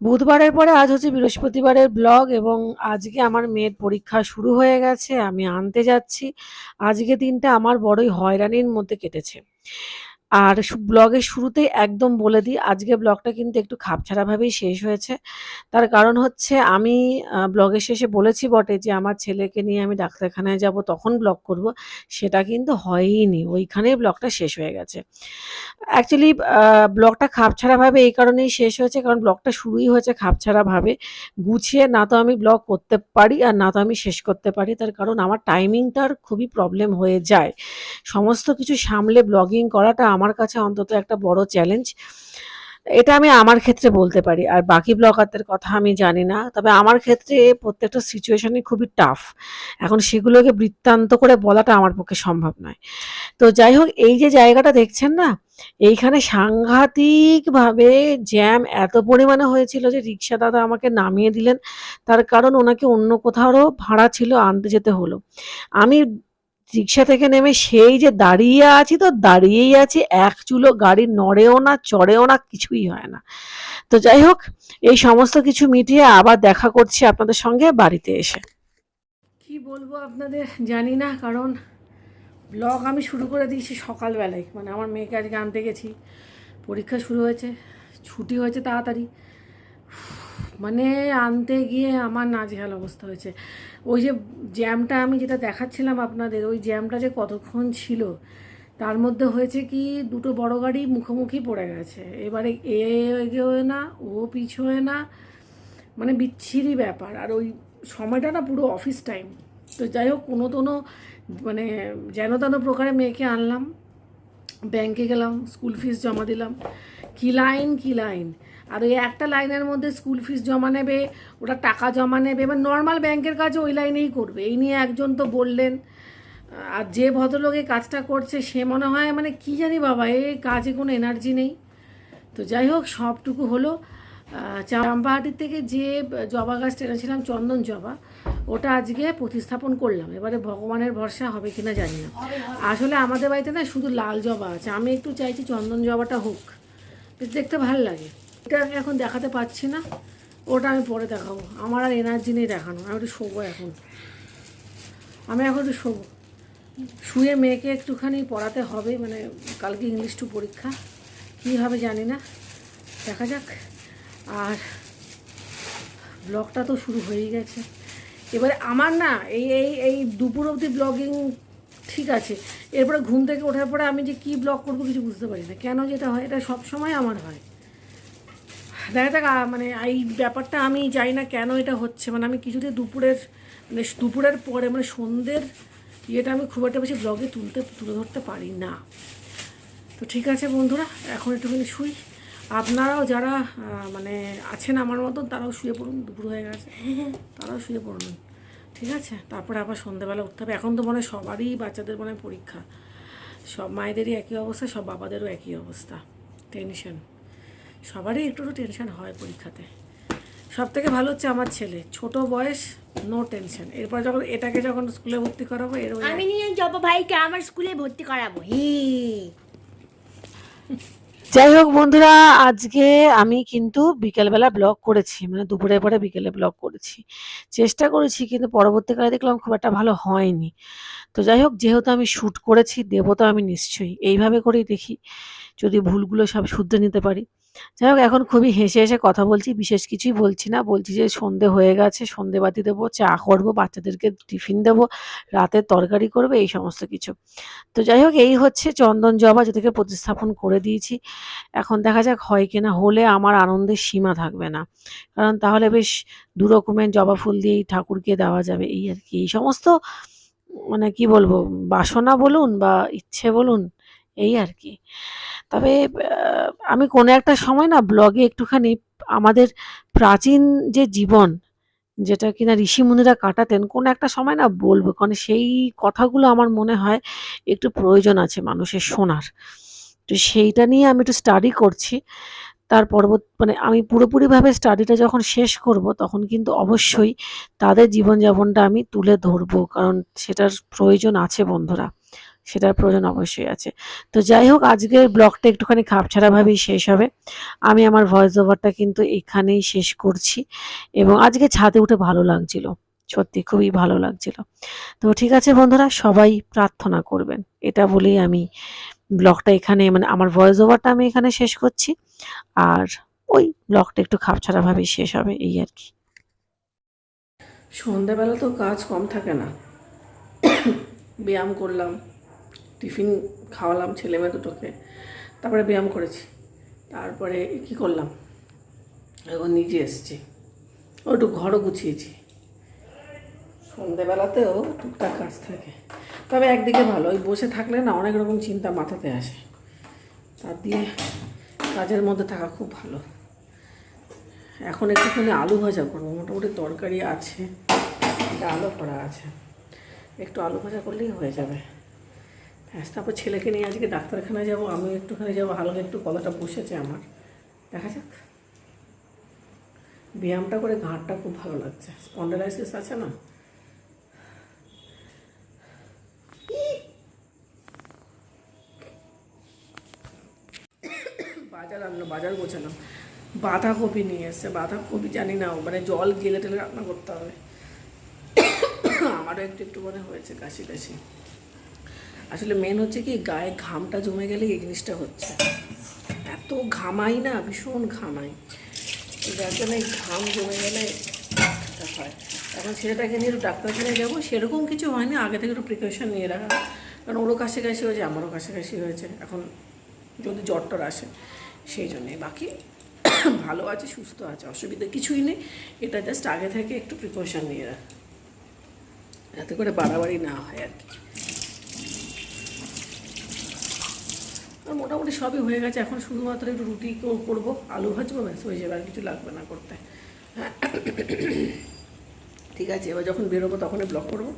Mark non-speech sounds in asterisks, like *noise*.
বুধবারের পরে আজ হচ্ছে বৃহস্পতিবারের ব্লগ এবং আজকে আমার মেয়ের পরীক্ষা শুরু হয়ে গেছে, আমি আনতে যাচ্ছি। আজকে দিনটা আমার বড়ই হয়রানির মধ্যে কেটেছে। আর ব্লগের শুরুতেই একদম বলে দিই, আজকে ব্লগটা কিন্তু একটু খাপছাড়াভাবেই শেষ হয়েছে। তার কারণ হচ্ছে আমি ব্লগের শেষে বলেছি বটে যে আমার ছেলেকে নিয়ে আমি ডাক্তারখানায় যাব, তখন ব্লগ করব, সেটা কিন্তু হয়ইনি, ওইখানেই ব্লগটা শেষ হয়ে গেছে। অ্যাকচুয়ালি ব্লগটা খাপছাড়াভাবে এই কারণেই শেষ হয়েছে, কারণ ব্লগটা শুরুই হয়েছে খাপছাড়াভাবে। গুছিয়ে না তো আমি ব্লগ করতে পারি আর না তো আমি শেষ করতে পারি, তার কারণ আমার টাইমিংটার খুবই প্রবলেম হয়ে যায়। সমস্ত কিছু সামলে ব্লগিং করাটা আমার কাছে অন্তত একটা বড় চ্যালেঞ্জ এটা আমি আমার ক্ষেত্রে বলতে পারি, আর বাকি ব্লগারদের কথা আমি জানি না। তবে আমার ক্ষেত্রে প্রত্যেকটা সিচুয়েশনই খুবই টাফ এখন সেগুলোকে বৃত্তান্ত করে বলাটা আমার পক্ষে সম্ভব নয়। তো যাই হোক, এই যে জায়গাটা দেখছেন না, এইখানে সাংঘাতিকভাবে জ্যাম এত পরিমাণে হয়েছিল যে রিক্সা দাদা আমাকে নামিয়ে দিলেন। তার কারণ ওনাকে অন্য কোথাও ভাড়া ছিল আনতে যেতে হলো। আমি রিক্সা থেকে নেমে সেই যে দাঁড়িয়ে আছি তো দাঁড়িয়েই আছি, এক চুলো গাড়ি নড়েও না, চড়েও না, কিছুই হয় না। তো যাই হোক, এই সমস্ত কিছু মিটিয়ে আবার দেখা করছি আপনাদের সঙ্গে বাড়িতে এসে। কি বলব আপনাদের জানি না, কারণ ব্লগ আমি শুরু করে দিয়েছি সকালবেলায়। মানে আমার মেয়েকে আজকে আনতে গেছি, পরীক্ষা শুরু হয়েছে, ছুটি হয়েছে তাড়াতাড়ি। মানে আনতে গিয়ে আমার নাজেহাল অবস্থা হয়েছে। ওই যে জ্যামটা আমি যেটা দেখাচ্ছিলাম আপনাদের, ওই জ্যামটা যে কতক্ষণ ছিল, তার মধ্যে হয়েছে কি, দুটো বড় গাড়ি মুখোমুখি পড়ে গেছে। এবারে এ এগোয় না, ও পিছোয় না মানে বিচ্ছিরি ব্যাপার। আর ওই সময়টা না পুরো অফিস টাইম। তো যাই হোক, কোনো কোনো মানে যেন তেন প্রকারে মেয়েকে আনলাম, ব্যাংকে গেলাম, স্কুল ফিস জমা দিলাম। কি লাইন কি লাইন। আর ওই একটা লাইনের মধ্যে স্কুল ফিস জমা নেবে, ওরা টাকা জমা নেবে, এবার নর্মাল ব্যাংকের কাজ ওই লাইনেই করবে। এই নিয়ে একজন তো বললেন। আর যে ভদ্রলোক এই কাজটা করছে, সে মনে হয় মানে কি জানি বাবা এই কাজে কোনো এনার্জি নেই। তো যাই হোক, সবটুকু হলো। চাম্পাহাটির থেকে যে জবা গাছ টেনেছিলাম চন্দন জবা ওটা আজকে প্রতিস্থাপন করলাম। এবারে ভগবানের ভরসা হবে কিনা জানি না। আসলে আমাদের বাড়িতে না শুধু লাল জবা আছে। আমি একটু চাইছি চন্দন জবাটা হোক। দেখতে ভালো লাগে। এটা আমি এখন দেখাতে পাচ্ছি না। ওটা আমি পরে দেখাবো। আমার আর এনার্জি নেই দেখানো আমি একটু শোবো এখন। আমি এখন একটু শোবো। শুয়ে মেয়েকে একটুখানি পড়াতে হবে। মানে কালকে ইংলিশ টু পরীক্ষা। কী হবে জানি না। দেখা যাক। আর ব্লগটা তো শুরু হয়েই গেছে। এবারে আমার না এই এই এই দুপুর অবধি ব্লগিং ঠিক আছে। এরপরে ঘুম থেকে ওঠার পরে আমি যে কী ব্লগ করব কিছু বুঝতে পারি না। কেন যেটা হয়, এটা সব সময় আমার হয়। দেখা যাক মানে এই ব্যাপারটা আমি জানি না কেন এটা হচ্ছে। মানে আমি কিছুতে দুপুরের মানে দুপুরের পরে মানে সন্ধ্যের ইয়েটা আমি খুব একটা বেশি ব্লগে তুলতে, তুলে ধরতে পারি না। তো ঠিক আছে বন্ধুরা, এখন একটুখানি শুই। আপনারাও যারা মানে আছেন আমার মতন, তারাও শুয়ে পড়ুন, দুপুর হয়ে গেছে। তারাও শুয়ে পড়ুন। ঠিক আছে? তারপরে আবার সন্ধেবেলা উঠতে হবে। এখন তো মনে হয় সবারই বাচ্চাদের মনে পরীক্ষা। সব মায়েদেরই একই অবস্থা, সব বাবাদেরও একই অবস্থা। টেনশন সবারই একটু একটু টেনশন হয় পরীক্ষাতে। সব থেকে ভালো হচ্ছে আমার ছেলে। ছোট বয়স নো টেনশন এরপর যখন এটাকে যখন স্কুলে ভর্তি করাবো এর আমি নিয়ে যাব ভাইকে আমার স্কুলে ভর্তি করাবো। হি। যাই হোক বন্ধুরা আজকে আমি কিন্তু বিকেলবেলা ব্লগ করেছি মানে দুপুরের পরে বিকেলে ব্লগ করেছি। চেষ্টা করেছি কিন্তু পরবর্তীকালে দেখলাম খুব একটা ভালো হয়নি। তো যাই হোক যেহেতু আমি শ্যুট করেছি দেবো তো আমি নিশ্চয়ই। এইভাবে করেই দেখি যদি ভুলগুলো সব শুধরে নিতে পারি। যাই হোক, এখন খুবই হেসে হেসে কথা বলছি, বিশেষ কিছুই বলছি না। বলছি যে সন্ধে হয়ে গেছে, সন্ধে বাতি দেবো, চা করব, বাচ্চাদেরকে টিফিন দেবো, রাতের তরকারি করবে, এই সমস্ত কিছু। তো যাই হোক, এই হচ্ছে চন্দন জবা যেটাকে প্রতিস্থাপন করে দিয়েছি। এখন দেখা যাক হয় কিনা হলে আমার আনন্দের সীমা থাকবে না। কারণ তাহলে বেশ দু রকমের জবা ফুল দিয়েই ঠাকুরকে দেওয়া যাবে, এই আর কি। এই সমস্ত মানে কি বলব, বাসনা বলুন বা ইচ্ছে বলুন এই আর কি তবে আমি কোনো একটা সময় না ব্লগে একটুখানি আমাদের প্রাচীন যে জীবন, যেটা কিনা ঋষিমুনিরা কাটাতেন, কোনো একটা সময় না বলব, কারণ সেই কথাগুলো আমার মনে হয় একটু প্রয়োজন আছে মানুষের শোনার। তো সেইটা নিয়ে আমি একটু স্টাডি করছি। তার পরবর্তী মানে আমি পুরোপুরিভাবে স্টাডিটা যখন শেষ করব, তখন কিন্তু অবশ্যই তাদের জীবনযাপনটা আমি তুলে ধরবো, কারণ সেটার প্রয়োজন আছে বন্ধুরা। সেটার প্রয়োজন অবশ্যই আছে। তো যাই হোক, আজকের ব্লগটা একটুখানি খাপছাড়াভাবেই শেষ হবে। আমি আমার ভয়েস ওভারটা কিন্তু এখানেই শেষ করছি এবং আজকে ছাদে উঠে ভালো লাগছিল। সত্যি খুবই ভালো লাগছিল। তো ঠিক আছে বন্ধুরা, সবাই প্রার্থনা করবেন। এটা বলেই আমি ব্লগটা এখানে মানে আমার ভয়েস ওভারটা আমি এখানে শেষ করছি। আর ওই ব্লগটা একটু খাপছাড়াভাবেই শেষ হবে, এই আর কি। সন্ধ্যাবেলা তো কাজ কম থাকে না। *coughs* ব্যায়াম করলাম। টিফিন খাওয়ালাম, ছেলে মেয়ে দুটোকে। তারপরে ব্যায়াম করেছি। তারপরে কি করলাম? এখন নিজে এসছি। ও একটু ঘরও গুছিয়েছি। সন্ধেবেলাতেও টুকটাক কাজ থাকে। তবে একদিকে ভালো, ওই বসে থাকলে না অনেক রকম চিন্তা মাথাতে আসে। তার দিয়ে কাজের মধ্যে থাকা খুব ভালো। এখন একটুখানি আলু ভাজা করব। মোটামুটি তরকারি আছে, ডালও করা আছে। একটু আলু ভাজা করলেই হয়ে যাবে। ব্যাস তারপর ছেলেকে নিয়ে আজকে ডাক্তারখানায় যাব আমি একটুখানি যাব, হালকা একটু গলাটা বসেছে আমার। দেখা যাক। ব্যায়ামটা করে ঘাড়টা খুব ভালো লাগছে। স্পন্ডালাইসিস আছে না? বাজার আনলো, বাজার গোছালাম বাঁধাকপি নিয়ে এসছে, বাঁধাকপি জানি না মানে জল গেলে টেলে রান্না করতে হবে। আমারও একটু একটু মনে হয়েছে, কাশি কাশি। আসলে মেন হচ্ছে কি, গায়ে ঘামটা জমে গেলে এই জিনিসটা হচ্ছে। এত ঘামাই না, ভীষণ ঘামাই। যার জন্য ঘাম জমে গেলে হয়। এখন ছেলেটাকে নিয়ে একটু ডাক্তারখানায় যাব, সেরকম কিছু হয়নি, আগে থেকে একটু প্রিকশন নিয়ে রাখা। কারণ ওরও কাশি হয়েছে, আমারও কাশি হয়েছে। এখন যদি জ্বর টর আসে, সেই জন্যে। বাকি *coughs* ভালো আছে, সুস্থ আছে, অসুবিধা কিছুই নেই। এটা জাস্ট আগে থেকে একটু প্রিকশন নিয়ে রাখ। যাতে করে বাড়াবাড়ি না হয় আর কি। মোটামুটি সবই হয়ে গেছে। এখন শুধুমাত্র একটু রুটি কর- করব। আলু ভাজবো, ব্যাস, হয়ে যাবে, আর কিছু লাগবে না করতে। ঠিক আছে, এবার যখন বেরোবো তখনই ব্লক করব।